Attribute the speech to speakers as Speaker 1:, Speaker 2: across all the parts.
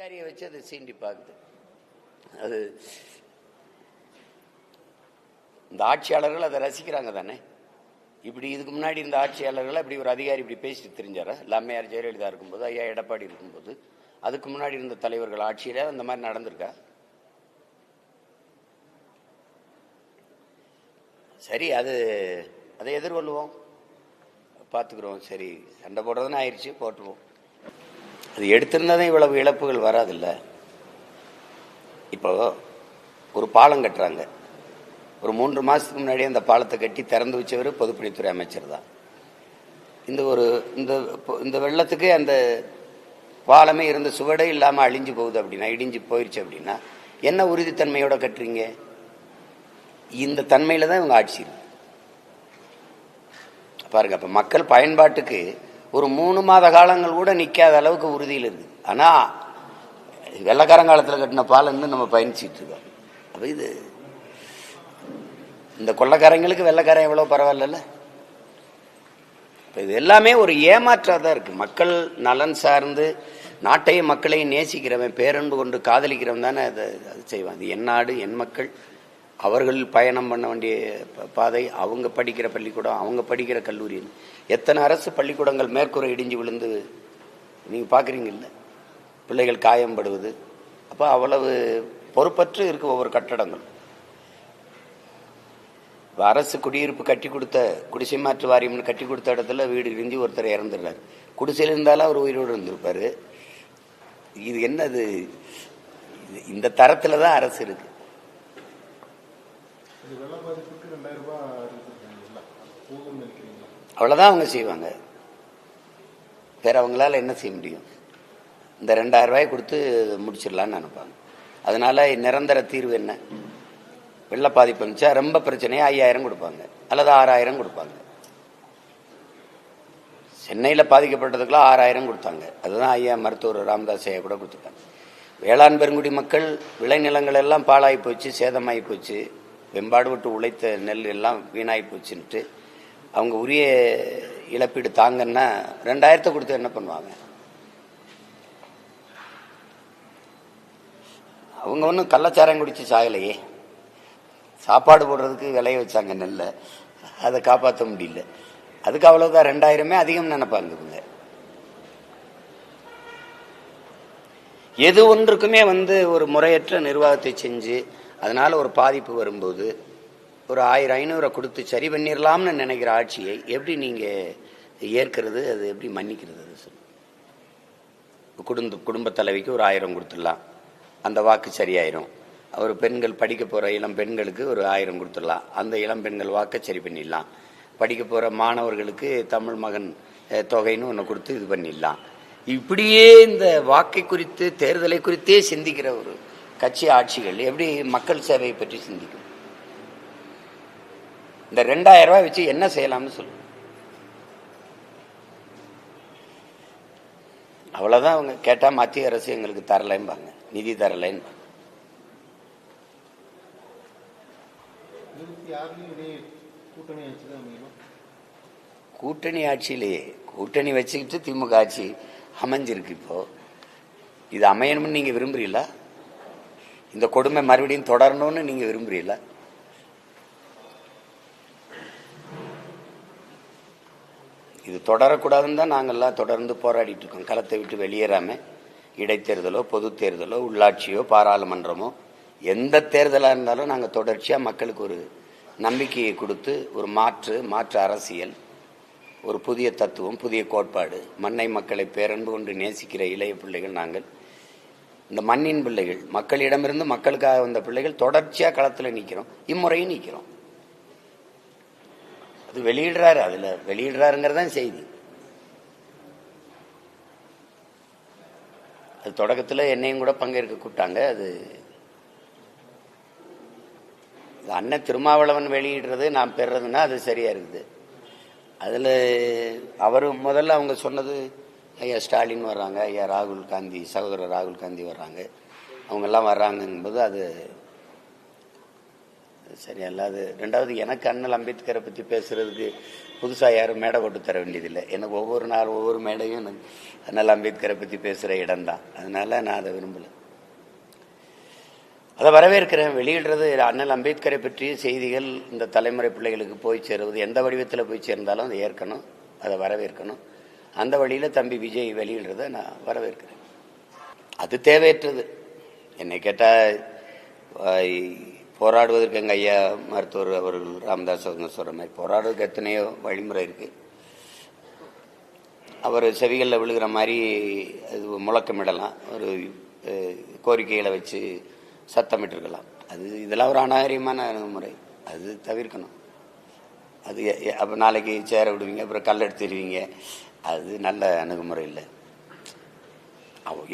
Speaker 1: அதிகாரியை வச்சு அதை சீண்டி பார்க்குது. அது இந்த ஆட்சியாளர்கள் அதை ரசிக்கிறாங்க தானே? இப்படி இதுக்கு முன்னாடி இந்த ஆட்சியாளர்கள் இப்படி ஒரு அதிகாரி இப்படி பேசிட்டு தெரிஞ்சாரா? லம்மையார் ஜெயலலிதா இருக்கும்போது ஐயா எடப்பாடி இருக்கும்போது அதுக்கு முன்னாடி இருந்த தலைவர்கள் ஆட்சியில் அந்த மாதிரி நடந்திருக்கா? சரி அது அதை எதிர்கொள்ளுவோம். பார்த்துக்குறோம். சரி சண்டை போடுறதுன்னு ஆயிடுச்சு போட்டுருவோம். அது எடுத்திருந்தாதான் இவ்வளவு இழப்புகள் வராதுல்ல? இப்போ ஒரு பாலம் கட்டுறாங்க. ஒரு மூன்று மாதத்துக்கு முன்னாடி அந்த பாலத்தை கட்டி திறந்து வச்சவர் பொதுப்பணித்துறை அமைச்சர் தான். இந்த ஒரு இந்த இந்த வெள்ளத்துக்கு அந்த பாலமே இருந்த சுவடே இல்லாமல் அழிஞ்சு போகுது அப்படின்னா இடிஞ்சு போயிடுச்சு அப்படின்னா என்ன உறுதித்தன்மையோட கட்டுறீங்க? இந்த தன்மையில் தான் இவங்க ஆட்சி பாருங்க அப்போ மக்கள் பயன்பாட்டுக்கு ஒரு மூணு மாத காலங்கள் கூட நிற்காத அளவுக்கு உறுதியில் இருக்கு. ஆனால் வெள்ளக்காரங்காலத்தில் கட்டின பாலம் இன்னும் நம்ம பயணிச்சுட்டு இருக்கோம். அப்போ இது இந்த கொள்ளக்காரங்களுக்கு வெள்ளக்காரன் எவ்வளவு பரவாயில்ல இது எல்லாமே ஒரு ஏமாற்றாக தான் இருக்குது மக்கள் நலன் சார்ந்து நாட்டையும் மக்களையும் நேசிக்கிறவன் பேரன்பு கொண்டு காதலிக்கிறவன் தானே அதை அது செய்வான். அது என் நாடு என் மக்கள் அவர்கள் பயணம் பண்ண வேண்டிய பாதை அவங்க படிக்கிற பள்ளிக்கூடம் அவங்க படிக்கிற கல்லூரி. எத்தனை அரசு பள்ளிக்கூடங்கள் மேற்கூரை இடிஞ்சு விழுந்து நீங்கள் பாக்குறீங்கல்ல? பிள்ளைகள் காயம்படுவது. அப்போ அவ்வளவு பொறுப்பற்று இருக்கு ஒவ்வொரு கட்டடங்கள் அரசு குடியிருப்பு கட்டி கொடுத்த குடிசை மாற்று வாரியம்னு கட்டி கொடுத்த இடத்துல வீடு இருந்து ஒருத்தர் இறந்துடுறாரு. குடிசையில் இருந்தாலும் அவர் உயிரோடு இருந்திருப்பார். இது என்னது? இந்த தரத்தில் தான் அரசு இருக்குது அவ்வளோதான் அவங்க செய்வாங்க. வேற அவங்களால என்ன செய்ய முடியும்? இந்த ரெண்டாயிரம் ரூபாய் கொடுத்து முடிச்சிடலான்னு நினைப்பாங்க. அதனால நிரந்தர தீர்வு என்ன? வெள்ள பாதிப்பு இருந்துச்சா ரொம்ப பிரச்சனையா ஐயாயிரம் கொடுப்பாங்க. அல்லது ஆறாயிரம் கொடுப்பாங்க. சென்னையில் பாதிக்கப்பட்டதுக்குலாம் ஆறாயிரம் கொடுத்தாங்க. அதுதான் ஐயா மருத்துவர் ராமதாஸ் ஐயா கூட கொடுத்துட்டாங்க. வேளாண் பெருங்குடி மக்கள் விளைநிலங்கள் எல்லாம் பாழாகி போச்சு சேதமாகி போச்சு. வெம்பாடு விட்டு உழைத்த நெல் எல்லாம் வீணாகி போச்சுன்ட்டு அவங்க உரிய இழப்பீடு தாங்கன்னா ரெண்டாயிரத்தை கொடுத்து என்ன பண்ணுவாங்க? அவங்க ஒன்றும் கள்ளச்சாரம் குடிச்சு சாகலையே. சாப்பாடு போடுறதுக்கு விளைய வச்சாங்க நெல்லை. அதை காப்பாற்ற முடியல. அதுக்கு அவ்வளோதான் ரெண்டாயிரமே அதிகம் நினைப்பாங்க இவங்க. எது ஒன்றுக்குமே வந்து ஒரு முறையற்ற நிர்வாகத்தை செஞ்சு அதனால் ஒரு பாதிப்பு வரும்போது ஒரு ஆயிரம் ஐநூறை கொடுத்து சரி பண்ணிடலாம்னு நினைக்கிற ஆட்சியை எப்படி நீங்கள் ஏற்கிறது? அது எப்படி மன்னிக்கிறது? அது சொல்லு. குடும்ப குடும்ப தலைவிக்கு ஒரு ஆயிரம் கொடுத்துடலாம். அந்த வாக்கு சரியாயிரும். ஒரு பெண்கள் படிக்க போகிற இளம் பெண்களுக்கு ஒரு ஆயிரம் கொடுத்துடலாம். அந்த இளம் பெண்கள் வாக்கை சரி பண்ணிடலாம். படிக்க போகிற மாணவர்களுக்கு தமிழ் மகன் தொகைன்னு ஒன்று கொடுத்து இது பண்ணிடலாம். இப்படியே இந்த வாக்கை குறித்து தேர்தலை குறித்தே சிந்திக்கிற ஒரு கட்சி ஆட்சிகள் எப்படி மக்கள் சேவையை பற்றி சிந்திக்கும்? இந்த ரெண்டாயிரம் ரூபாய் வச்சு என்ன செய்யலாம்னு சொல்லு. அவ்வளவுதான் அவங்க கேட்டா மத்திய அரசு எங்களுக்கு தரலைம்பாங்க. நிதி தரலைன்னு. கூட்டணி ஆட்சியிலேயே. கூட்டணி வச்சுக்கிட்டு திமுக ஆட்சி அமைஞ்சிருக்கு இப்போ. இது அமையணும்னு நீங்க விரும்புறீங்களா? இந்த கொடுமை மறுபடியும் தொடரணும்னு நீங்க விரும்புறீங்களா? இது தொடரக்கூடாதுன்னு தான் நாங்கள்லாம் தொடர்ந்து போராடிட்டு இருக்கோம். களத்தை விட்டு வெளியேறாம இடைத்தேர்தலோ பொது தேர்தலோ உள்ளாட்சியோ பாராளுமன்றமோ எந்த தேர்தலாக இருந்தாலும் நாங்கள் தொடர்ச்சியாக மக்களுக்கு ஒரு நம்பிக்கையை கொடுத்து ஒரு மாற்று மாற்று அரசியல் ஒரு புதிய தத்துவம் புதிய கோட்பாடு மண்ணை மக்களை பேரன்பு கொண்டு நேசிக்கிற இளைய பிள்ளைகள் நாங்கள் இந்த மண்ணின் பிள்ளைகள் மக்களிடமிருந்து மக்களுக்காக வந்த பிள்ளைகள் தொடர்ச்சியாக களத்தில் நிற்கிறோம் இம்முறையும் நிற்கிறோம் அது வெளியிடுறாரு அதுல வெளியிடுறாருங்கிறதான் செய்தி. அது தொடக்கத்தில் என்னையும் கூட பங்கேற்க கூப்பிட்டாங்க. அது அண்ணன் திருமாவளவன் வெளியிடுறது நான் பெறதுன்னா அது சரியா இருக்குது. அதில் அவர் முதல்ல அவங்க சொன்னது ஐயா ஸ்டாலின் வர்றாங்க ஐயா ராகுல் காந்தி சகோதரர் ராகுல் காந்தி வர்றாங்க. அவங்கெல்லாம் வர்றாங்கும்போது அது சரி அல்லாது ரெண்டாவது எனக்கு அண்ணல் அம்பேத்கரை பற்றி பேசுகிறதுக்கு புதுசாக யாரும் மேடை போட்டு தர வேண்டியதில்லை. எனக்கு ஒவ்வொரு நாள் ஒவ்வொரு மேடையும் எனக்கு அண்ணல் அம்பேத்கரை பற்றி பேசுகிற இடம்தான். அதனால் நான் அதை விரும்பலை. அதை வரவேற்கிறேன். வெளியிடுறது அண்ணல் அம்பேத்கரை பற்றிய செய்திகள் இந்த தலைமுறை பிள்ளைகளுக்கு போய் சேருவது எந்த வடிவத்தில் போய் சேர்ந்தாலும் அதை ஏற்கணும் அதை வரவேற்கணும். அந்த வழியில் தம்பி விஜய் வெளியிடுறத நான் வரவேற்கிறேன். அது தேவையற்றது. என்னை கேட்டால் போராடுவதற்கு எங்கள் ஐயா மருத்துவர் அவர்கள் ராமதாஸ் அவங்க சொல்கிற மாதிரி போராடுறதுக்கு எத்தனையோ வழிமுறை இருக்குது அவர் செவிகளில் விழுகிற மாதிரி அது முழக்கமிடலாம். ஒரு கோரிக்கைகளை வச்சு சத்தமிட்டிருக்கலாம். அது இதெல்லாம் ஒரு அநாகரியமான அணுகுமுறை. அது தவிர்க்கணும். அது அப்போ நாளைக்கு சேர விடுவீங்க அப்புறம் கல் எடுத்துருவீங்க அது நல்ல அணுகுமுறை இல்லை.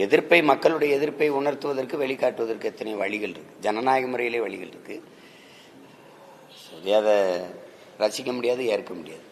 Speaker 1: எதிர்ப்பை மக்களுடைய எதிர்ப்பை உணர்த்துவதற்கு வெளிக்காட்டுவதற்கு எத்தனை வழிகள் இருக்கு. ஜனநாயக முறையிலே வழிகள் இருக்கு. அதை ரசிக்க முடியாது ஏற்க முடியாது.